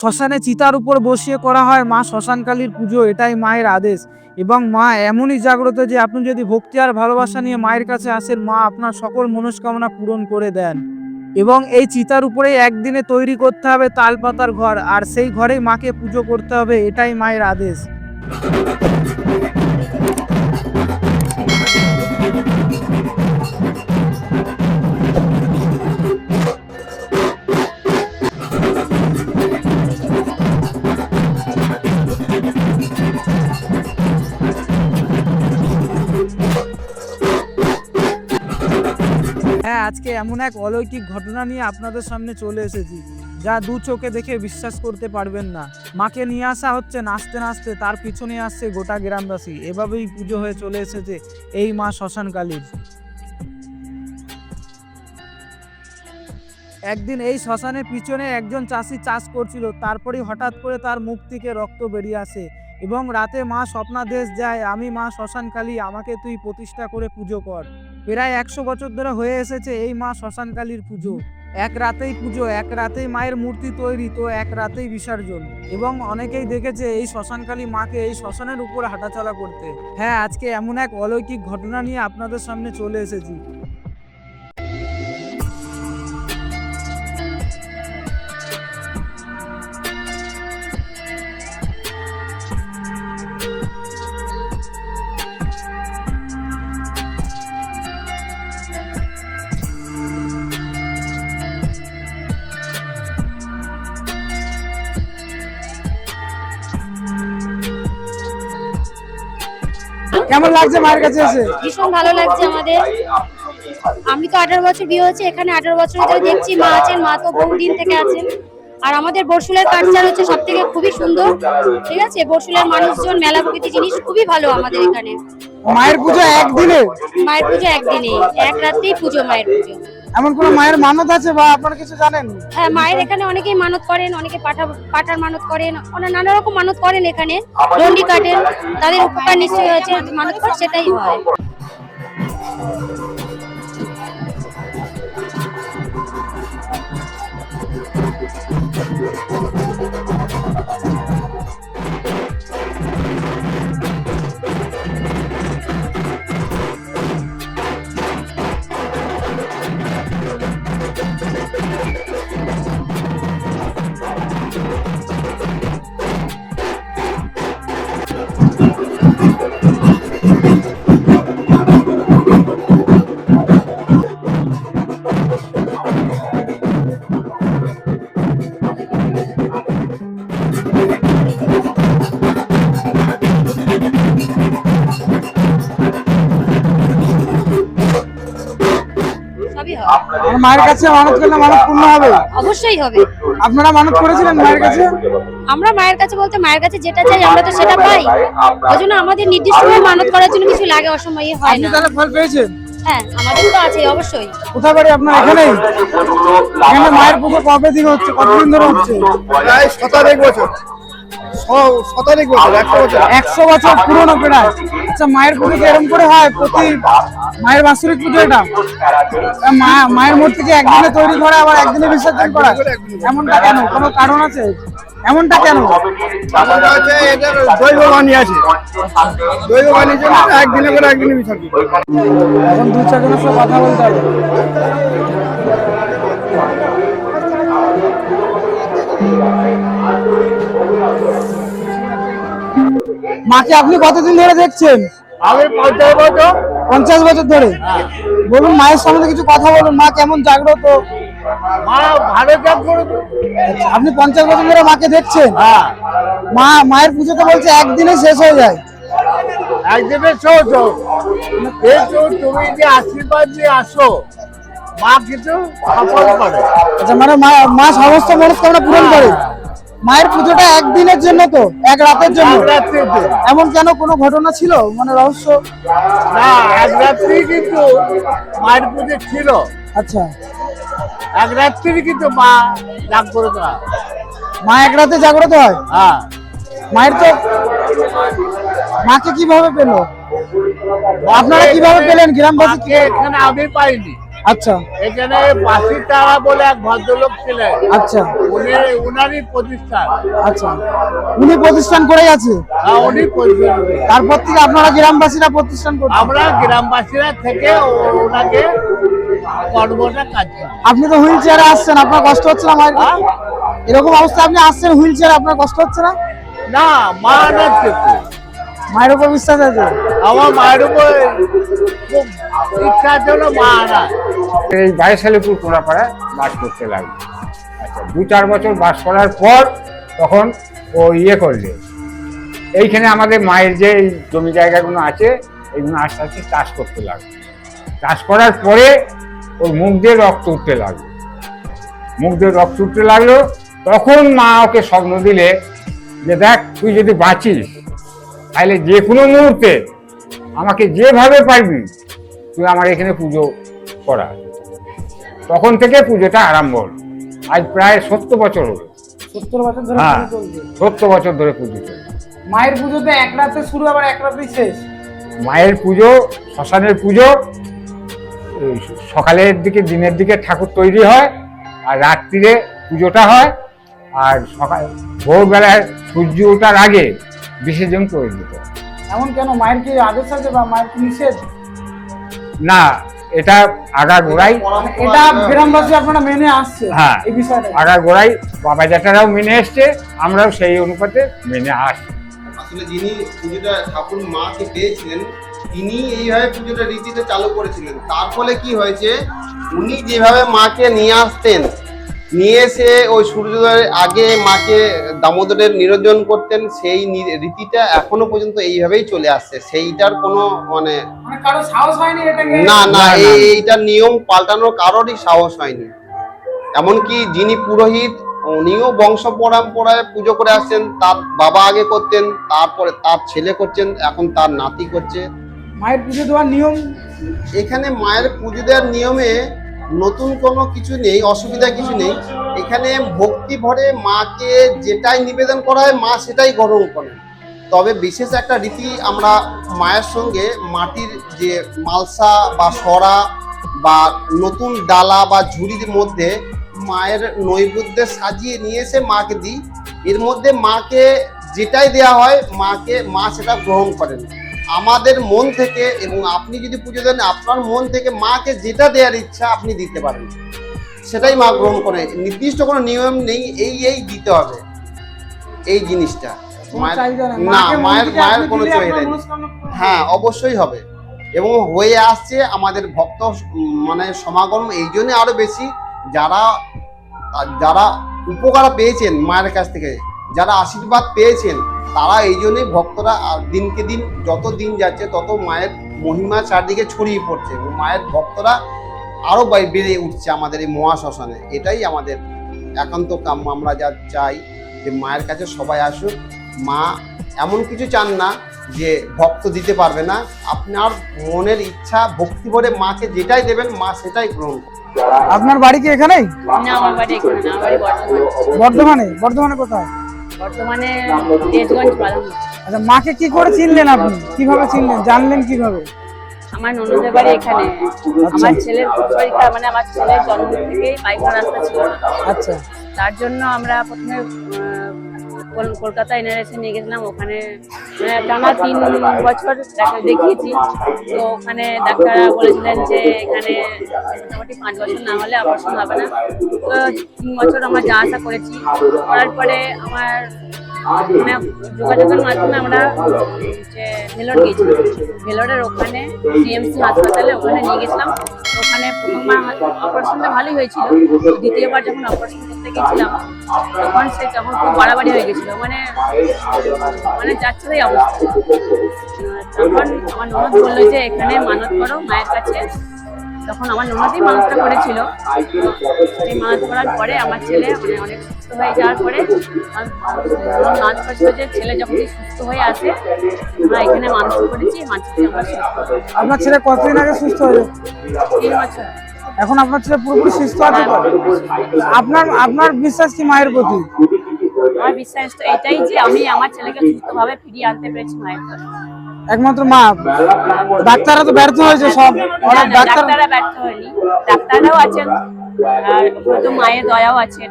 শ্মশানে চিতার উপর বসিয়ে করা হয়। মা শ্মশানকালীর পুজো, এটাই মায়ের আদেশ। এবং মা এমনই জাগ্রত যে, আপনি যদি ভক্তি আর ভালোবাসা নিয়ে মায়ের কাছে আসেন, মা আপনার সকল মনস্কামনা পূরণ করে দেন। এবং এই চিতার উপরেই একদিনে তৈরি করতে হবে তালপাতার ঘর। আর সেই ঘরেই মাকে পুজো করতে হবে, এটাই মায়ের আদেশ। হ্যাঁ আজকে এমন এক অলৌকিক ঘটনা নিয়ে আপনাদের সামনে চলে এসেছি, যা দু চোখে দেখে বিশ্বাস করতে পারবেন না। মাকে নিয়ে আসা হচ্ছে, নাচতে নাচতে তার পিছনে আসছে গোটা গ্রামবাসী। এভাবেই পুজো হয়ে চলে এসেছে এই মা শ্মশান কালীর। একদিন এই শ্মশানের পিছনে একজন চাষি চাষ করছিল, তারপরেই হঠাৎ করে তার মুখ থেকে রক্ত বেরিয়ে আসে এবং রাতে মা স্বপ্নাদেশ যায় আমি মা শ্মশান কালী, আমাকে তুই প্রতিষ্ঠা করে পুজো কর। প্রায় একশো বছর ধরে হয়ে এসেছে এই মা শ্মশানকালীর পুজো। এক রাতেই পুজো, এক রাতেই মায়ের মূর্তি তৈরি, তো এক রাতেই বিসর্জন। এবং অনেকেই দেখেছে এই শ্মশানকালী মাকে এই শ্মশানের উপর হাঁটাচলা করতে। হ্যাঁ আজকে এমন এক অলৌকিক ঘটনা নিয়ে আপনাদের সামনে চলে এসেছি। কেমন লাগছে মায়ের কাছে এসে? ভীষণ ভালো লাগছে আমাদের। আমি তো আঠারো বছর বিয়ে হয়েছে এখানে আঠারো বছর ধরে দেখছি মা আছেন মা তো বহুদিন থেকে আছেন। আর আমাদের বরশুলের কালচার হচ্ছে সব থেকে খুবই সুন্দর ঠিক আছে? বরশুলের মানুষজন মেলা প্রকৃতি জিনিস খুবই ভালো আমাদের এখানে। মায়ের পুজো একদিনে? মায়ের পুজো একদিনে এক রাতেই পুজো মায়ের পুজো। এমন কোন মায়ের মানত আছে বা আপনারা কিছু জানেন? হ্যাঁ মায়ের এখানে অনেকেই মানত করেন, অনেকে পাঠা পাঠার মানত করেন অনেক নানা রকম মানত করেন এখানে। দণ্ডি কাটেন, তাদের উপকার নিশ্চয়ই হয়েছে, মানত করে সেটাই হয় Thank হয়। মায়ের কাছে মানত করলে মানত পূর্ণ হবে। অবশ্যই হবে। আপনারা মানত করেছিলেন মায়ের কাছে? আমরা মায়ের কাছে বলতে মায়ের কাছে যেটা চাই আমরা তো সেটা পাই। ওই জন্য আমাদের নির্দিষ্ট ভাবে মানত করার জন্য কিছু লাগে অসময়ে হয় না। তাহলে ফল পেয়েছেন? হ্যাঁ আমাদের তো আছে অবশ্যই। কোথায় বাড়ি আপনার? এখানেই? এখানে মায়ের পুজো কবে হচ্ছে? কতদিন ধরে হচ্ছে? প্রায় শতাধিক বছর। শতাধিক বছর একশো বছর। একশো বছর পুরনো প্রায় আচ্ছা মায়ের পুজো কি এরকম করে হয় প্রতি মায়ের বাৎসরিক পুজো এটা? মায়ের মূর্তিকে একদিনে তৈরি করা আবার একদিনে বিসর্জন করা এমনটা কেন? কোনো কারণ আছে? এমনটা কেন? দৈব বাণী আছে। দৈব জন্য একদিনে করে একদিনে বিসর্জন। এখন দু সাথে কথা বলতে হবে। মাকে আপনি কতদিন ধরে দেখছেন? আমি পঞ্চাশ বছর। পঞ্চাশ বছর ধরে। বলুন মায়ের সম্বন্ধে কিছু কথা বলুন মা কেমন জাগ্রত? আচ্ছা, আপনি পঞ্চাশ বছর ধরে মাকে দেখছেন? হ্যাঁ। মা মায়ের পুজো তো বলছে একদিনে শেষ হয়ে যায়। একদিনে সহজ কিন্তু তুমি যে আশীর্বাদ দিয়ে আসো মা কিছু সফল করে। আচ্ছা মানে মা মা সমস্ত মনস্কামনা পূরণ করে। মায়ের পুজোটা একদিনের জন্য তো এক রাতের জন্য। এমন কেন কোনো ঘটনা ছিল? মানে রহস্য? না এক রাত্রি কিন্তু মায়ের পুজো ছিল। আচ্ছা। এক রাত্রি কিন্তু মা করে দেওয়া মা এক রাতে জাগ্রত হয়? হ্যাঁ। মায়ের তো মাকে কীভাবে পেল? আপনারা কীভাবে পেলেন? গ্রামবাসী এখানে আমি পাইনি আচ্ছা। এখানে বাসি তারা বলে এক ভদ্রলোক ছিলেন। আচ্ছা। উনি উনারই প্রতিষ্ঠান। আচ্ছা। উনি প্রতিষ্ঠান করে আছে? হ্যাঁ, উনি তারপর থেকে আপনারা গ্রামবাসীরা প্রতিষ্ঠান করছেন? আমরা গ্রামবাসীরা থেকে ওনাকে কর্মটা কাজ আপনি তো হুইল চেয়ারে আসছেন আপনার কষ্ট হচ্ছে না মায়ের হ্যাঁ? এরকম অবস্থা আপনি আসছেন হুইল চেয়ারে আপনার কষ্ট হচ্ছে না? না মা থেকে মায়ের উপর বিশ্বাস আছে? আমার মায়ের উপর খুব ইচ্ছা ছিল মা আনা এই বাইশালীপুর কোনাপাড়ায় বাস করতে লাগল। আচ্ছা দু চার বছর বাস করার পর তখন ও ইয়ে করলে। এইখানে আমাদের মায়ের যে এই জমি জায়গাগুলো আছে এইগুলো আস্তে আস্তে চাষ করতে লাগল। চাষ করার পরে ওর মুখ দিয়ে রক্ত উঠতে লাগল। মুখ দিয়ে রক্ত উঠতে লাগল তখন মা ওকে স্বপ্ন দিলে যে দেখ তুই যদি বাঁচিস তাহলে যে কোনো মুহূর্তে আমাকে যেভাবে পারবি তুই আমার এখানে পুজো করা। তখন থেকে পুজোটা আরম্ভ হলো। আজ প্রায় সত্তর বছর হলো। সত্তর বছর ধরে হ্যাঁ পুজো চলছে। সত্তর বছর ধরে পুজো চলে মায়ের পুজোতে এক রাতে শুরু আবার এক রাতেই শেষ। মায়ের পুজো শ্মশানের পুজো সকালের দিকে দিনের দিকে ঠাকুর তৈরি হয় আর রাত্রিরে পুজোটা হয়। আর সকাল ভোরবেলায় সূর্য ওঠার আগে বিসর্জন করে দিতে এমন কেন? মায়ের কি আদেশ আছে বা মায়ের কি নিষেধ? না এটা আগা গোড়াই এটা গ্রামবাসী আপনারা মেনে আসছে হ্যাঁ। এই বিষয়টা আগা গোড়াই বাবা জ্যাঠারাও মেনে এসছে আমরাও সেই অনুপাতে মেনে আসছি। আসলে যিনি পুজোটা ঠাকুর মাকে পেয়েছিলেন তিনি এইভাবে পুজোটা রীতিতে চালু করেছিলেন। তার ফলে কি হয়েছে? উনি যেভাবে মাকে নিয়ে আসতেন নিয়ে এসে ওই সূর্যোদয়ের আগে মাকে দামোদরের নিরঞ্জন করতেন সেই রীতিটা এখনও পর্যন্ত এইভাবেই চলে আসছে। সেইটার কোনো মানে মানে সাহস না না না, এই না। এইটার নিয়ম পাল্টানোর কারোরই সাহস হয়নি। এমনকি যিনি পুরোহিত উনিও বংশ পরম্পরায় পুজো করে আসছেন তার বাবা আগে করতেন তারপরে তার ছেলে করছেন এখন তার নাতি করছে। মায়ের পুজো দেওয়ার নিয়ম? এখানে মায়ের পুজো দেওয়ার নিয়মে নতুন কোনো কিছু নেই, অসুবিধা কিছু নেই। এখানে ভক্তি ভরে মাকে যেটাই নিবেদন করা হয়, মা সেটাই গ্রহণ করেন। তবে বিশেষ একটা রীতি আমরা মায়ের সঙ্গে, মাটির যে মালসা বা সরা বা নতুন ডালা বা ঝুড়ির মধ্যে মায়ের নৈবেদ্যে সাজিয়ে নিয়ে এসে মাকে দিই। এর মধ্যে মাকে যেটাই দেয়া হয়, মাকে মা সেটা গ্রহণ করেন। আমাদের মন থেকে এবং আপনি যদি পুজো দেন আপনার মন থেকে মাকে যেটা দেওয়ার ইচ্ছা আপনি দিতে পারেন। সেটাই মা গ্রহণ করে। নির্দিষ্ট কোনো নিয়ম নেই এই এই দিতে হবে। এই জিনিসটা। না মায়ের মায়ের কোনো চাহিদা নেই। হ্যাঁ অবশ্যই হবে। এবং হয়ে আসছে আমাদের ভক্ত মানে সমাগম এই জন্য আরও বেশি যারা যারা উপকার পেয়েছেন মায়ের কাছ থেকে। যারা আশীর্বাদ পেয়েছেন তারা এই জন্যই ভক্তরা আর দিনকে দিন যত দিন যাচ্ছে তত মায়ের মহিমা চারদিকে ছড়িয়ে পড়ছে এবং মায়ের ভক্তরা আরও বাই- বেড়ে উঠছে আমাদের এই মহাশ্মশানে। এটাই আমাদের একান্ত কাম্য। আমরা যা চাই যে মায়ের কাছে সবাই আসুক। মা এমন কিছু চান না যে ভক্ত দিতে পারবে না। আপনার মনের ইচ্ছা ভক্তি ভরে মাকে যেটাই দেবেন মা সেটাই গ্রহণ করবে। আপনার বাড়ি কি এখানেই? না আমার বাড়ি এখানে বর্ধমানে? বর্ধমানে কোথায়? বর্তমানে তেজগঞ্জ পালন আচ্ছা মাকে কি করে চিনলেন আপনি? কীভাবে চিনলেন? জানলেন কীভাবে? আমার ননদের বাড়ি এখানে। আমার ছেলের পরীক্ষা মানে আমার ছেলের জন্ম থেকেই পায়খানা রাস্তা ছিল। আচ্ছা। তার জন্য আমরা প্রথমে কলকাতা এনআরএসে নিয়ে গেছিলাম। ওখানে মানে টানা তিন বছর ডাক্তার দেখিয়েছি। তো ওখানে ডাক্তাররা বলেছিলেন যে এখানে মোটামুটি পাঁচ বছর না হলে অপারেশন হবে না। তো তিন বছর আমার যা আশা করেছি। করার পরে আমার মানে যোগাযোগের মাধ্যমে আমরা, যে ভেলোর গেছিলাম। ভেলোরের ওখানে সিএমসি হাসপাতালে ওখানে নিয়ে গেছিলাম। ওখানে প্রথমবার অপারেশনটা ভালোই হয়েছিল। দ্বিতীয়বার যখন অপারেশন করতে গেছিলাম, তখন সে তখন খুব বাড়াবাড়ি হয়ে গেছিল। মানে মানে যাচ্ছে তাই অবস্থা। তখন আমার ননদ বলল যে, এখানে মানত করো মায়ের কাছে। তখন আমার ননদই মানতটা করেছিল। সেই মানত করার পরে আমার ছেলে মানে অনেক সুস্থ হয়ে যাওয়ার পরে মানত করেছিল যে ছেলে যখন সুস্থ হয়ে আসে আমরা এখানে মানুষ করেছি মানুষকে আমরা আপনার ছেলে কতদিন আগে সুস্থ হয়েছে তিন বছর। এখন আপনার ছেলে পুরোপুরি সুস্থ আছে আপনার আপনার বিশ্বাস কি মায়ের প্রতি? আমার বিশ্বাস তো এটাই যে আমি আমার ছেলেকে সুস্থভাবে ফিরিয়ে আনতে পেরেছি মায়ের একমাত্র মা। ডাক্তাররা তো ব্যর্থ হয়েছে সব। ডাক্তাররা ব্যর্থ হয়নি। ডাক্তাররাও আছেন, আর হয়তো মায়ের দয়াও আছে।